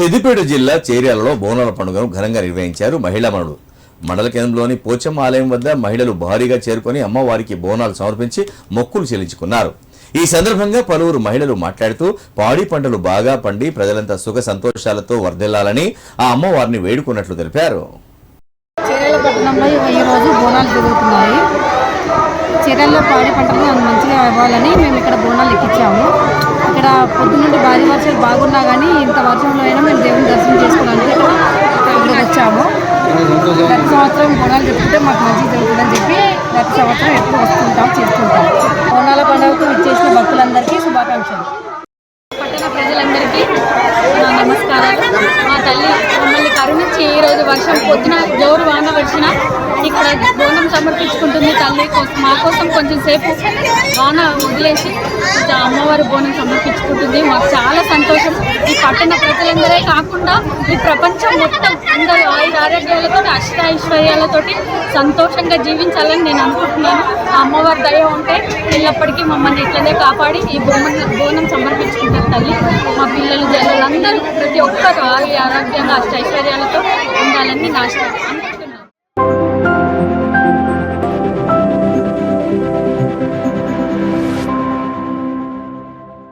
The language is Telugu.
సిద్దిపేట జిల్లా చేర్యాలలో బోనాల పండుగను ఘనంగా నిర్వహించారు మహిళా మనుడు. మండల కేంద్రంలోని పోచమ్మ ఆలయం వద్ద మహిళలు భారీగా చేరుకొని అమ్మవారికి బోనాలు సమర్పించి మొక్కులు చెల్లించుకున్నారు. ఈ సందర్భంగా పలువురు మహిళలు మాట్లాడుతూ పాడి పంటలు బాగా పండి ప్రజలంతా సుఖ సంతోషాలతో వర్ధిల్లాలని ఆ అమ్మవారిని వేడుకున్నట్లు తెలిపారు. చీరల పట్టణంలో ఈ బోనాలు జరుగుతున్నాయి. చీరల్లో పాడి పంటలు మంచిగా ఇవ్వాలని మేము ఇక్కడ బోనాలు ఎక్కించాము. ఇక్కడ పొద్దున్నుండి భారీ వర్షాలు బాగున్నా కానీ ఇంత వర్షంలో అయినా మేము దేవుని దర్శనం చేసుకోవడానికి ఇక్కడ ఇక్కడ వచ్చాము ప్రతి సంవత్సరం బోనాలు చెప్తుంటే మాకు మంచిగా జరుగుతుందని చెప్పి ప్రతి సంవత్సరం ఎప్పుడు వస్తుంటాం చేస్తుంటాం. బోనాల పండుగకు విచ్చేసిన భక్తులందరికీ శుభాకాంక్షలు. పట్టణ ప్రజలందరికీ నమస్కారాలు. మా తల్లి మమ్మల్ని ఈరోజు ఈ రోజు వర్షం పొద్దున జోరు వాన వచ్చిన ఇక్కడ బోనం సమర్పించుకుంటుంది తల్లి కోసం. మా కోసం కొంచెం సేపు వాన వదిలేసి అమ్మవారి బోనం సమర్పించుకుంటుంది. మాకు చాలా సంతోషం. ఈ పట్టణ ప్రజలందరే కాకుండా ఈ ప్రపంచం మొత్తం అందరూ ఆయుధ ఆరోగ్యాలతో అష్టైశ్వర్యాలతోటి సంతోషంగా జీవించాలని నేను అనుకుంటున్నాను. అమ్మవారి దయ ఉంటే ఎల్లప్పటికీ మమ్మల్ని ఇట్లనే కాపాడి ఈ బోనం బోనం సమర్పించుకుంటారు తల్లి. మా పిల్లలు జనులందరూ ఒక్కరు ఆరోగ్య ఆరోగ్యంగా అష్టైశ్వర్యాలతో ఉండాలని నా